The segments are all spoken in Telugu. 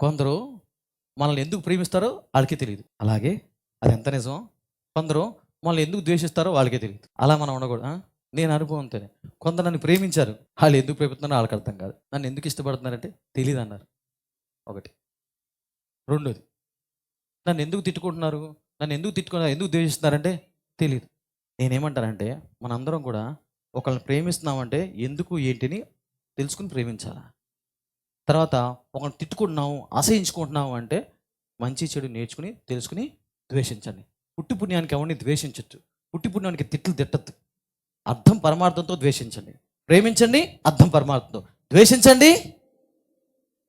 కొందరు మనల్ని ఎందుకు ప్రేమిస్తారో వాళ్ళకే తెలియదు. అలాగే అది ఎంత నిజం కొందరు మనల్ని ఎందుకు ద్వేషిస్తారో వాళ్ళకే తెలియదు. అలా మనం ఉండకూడదు. నేను అనుభవంతోనే కొందరు నన్ను ప్రేమించారు. వాళ్ళు ఎందుకు ప్రేమిస్తున్నారో వాళ్ళకి అర్థం కాదు. నన్ను ఎందుకు ఇష్టపడుతున్నారంటే తెలియదు అన్నారు. ఒకటి. రెండోది. నన్ను ఎందుకు తిట్టుకుంటున్నారు? నన్ను ఎందుకు తిట్టుకున్నారు ఎందుకు ద్వేషిస్తున్నారంటే తెలియదు నేనేమంటానంటే మనందరం కూడా ఒకళ్ళని ప్రేమిస్తున్నామంటే ఎందుకు ఏంటిని తెలుసుకుని ప్రేమించాలా? తర్వాత ఒకరిని తిట్టుకుంటున్నాము అసహించుకుంటున్నాము అంటే మంచి చెడు నేర్చుకుని తెలుసుకుని ద్వేషించండి. పుట్టి పుణ్యానికి ఎవరిని ద్వేషించచ్చు? పుట్టి పుణ్యానికి తిట్లు తిట్టద్దు. అర్థం పరమార్థంతో ద్వేషించండి. ప్రేమించండి అర్థం పరమార్థంతో. ద్వేషించండి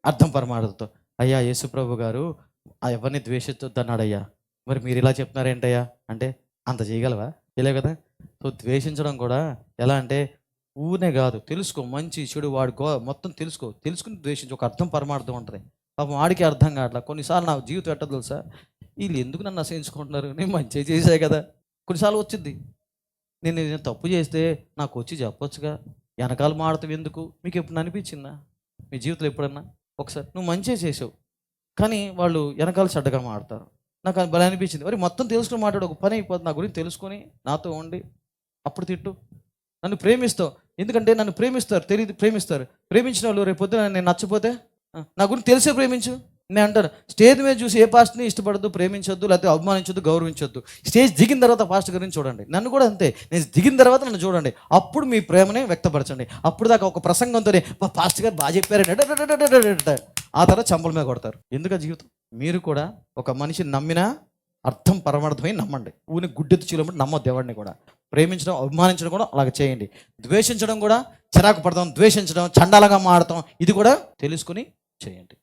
అర్థం పరమార్థంతో. అయ్యా యేసుప్రభు గారు ఆ ఎవరిని ద్వేషించొద్దు అన్నాడయ్యా మరి మీరు ఇలా చెప్తున్నారేంటయ్యా? అంటే అంత చేయగలవా? తెలియ కదా? సో ద్వేషించడం కూడా ఎలా అంటే ఊనే కాదు తెలుసుకో మంచి చెడు వాడు గో మొత్తం తెలుసుకో. తెలుసుకుని ద్వేషించి ఒక అర్థం పరమార్థం ఉంటుంది. పాపం వాడికి అర్థం కావట్లా. కొన్నిసార్లు నా జీవితం ఎట్ట తెలుసా? వీళ్ళు ఎందుకు నన్ను అసహించుకుంటున్నారు? నేను మంచిగా చేసే కదా. కొన్నిసార్లు వచ్చింది నేను నేను తప్పు చేస్తే నాకు వచ్చి చెప్పొచ్చుగా. వెనకాల మాడతావు ఎందుకు? మీకు ఎప్పుడు అనిపించిందా? మీ జీవితంలో ఎప్పుడన్నా? ఒకసారి నువ్వు మంచిగా చేసావు. కానీ వాళ్ళు వెనకాల చెడ్డగా మాడతారు. నాకు అది భలే అనిపించింది. మరి మొత్తం తెలుసుకుని మాట్లాడు ఒక పని అయిపోతుంది నా గురించి తెలుసుకొని నాతో ఉండి అప్పుడు తిట్టు. నన్ను ప్రేమిస్తావు. ఎందుకంటే నన్ను ప్రేమిస్తారు తెలియదు ప్రేమిస్తారు. ప్రేమించిన వాళ్ళు రేపు పొద్దున నేను నచ్చపోతే? నా గురించి తెలిసే ప్రేమించు. నేను అంటారు స్టేజ్ మీద చూసి ఏ పాస్ట్ని ఇష్టపడద్దు ప్రేమించొద్దు లేకపోతే అవమానించొద్దు గౌరవించొద్దు. స్టేజ్ దిగిన తర్వాత పాస్ట్ గురించి చూడండి. నన్ను కూడా అంతే. నేను దిగిన తర్వాత నన్ను చూడండి. అప్పుడు మీ ప్రేమనే వ్యక్తపరచండి. అప్పుడు దాకా ఒక ప్రసంగంతోనే మా పాస్ట్ గారు బాగా చెప్పారంటే ఆ తర్వాత చంపల మీద కొడతారు. ఎందుక జీవితం? మీరు కూడా ఒక మనిషి నమ్మినా అర్థం పరమార్థమై నమ్మండి. ఊని గుడ్డెత్తు చీలమంటే నమ్మద్దు ఎవరిని కూడా. ప్రేమించడం అభిమానించడం కూడా అలాగ చేయండి. ద్వేషించడం కూడా చిరాకు పడతాం ద్వేషించడం చండాలంగా మాడతాం ఇది కూడా తెలుసుకుని చేయండి.